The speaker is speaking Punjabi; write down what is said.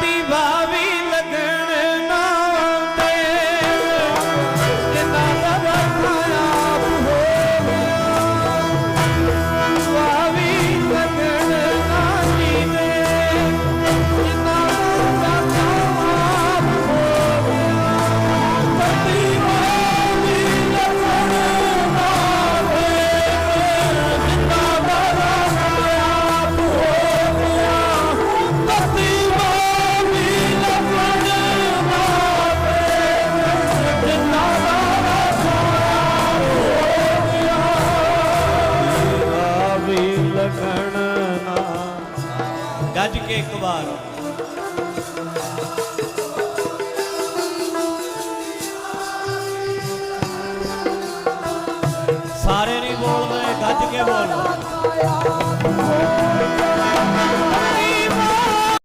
Be Bobby. ਸਕਣ ਨਾ ਗੱਜ ਕੇ ਇੱਕ ਵਾਰ। ਸਾਰੇ ਨਹੀਂ ਬੋਲਦੇ ਗੱਜ ਕੇ ਬੋਲੋ।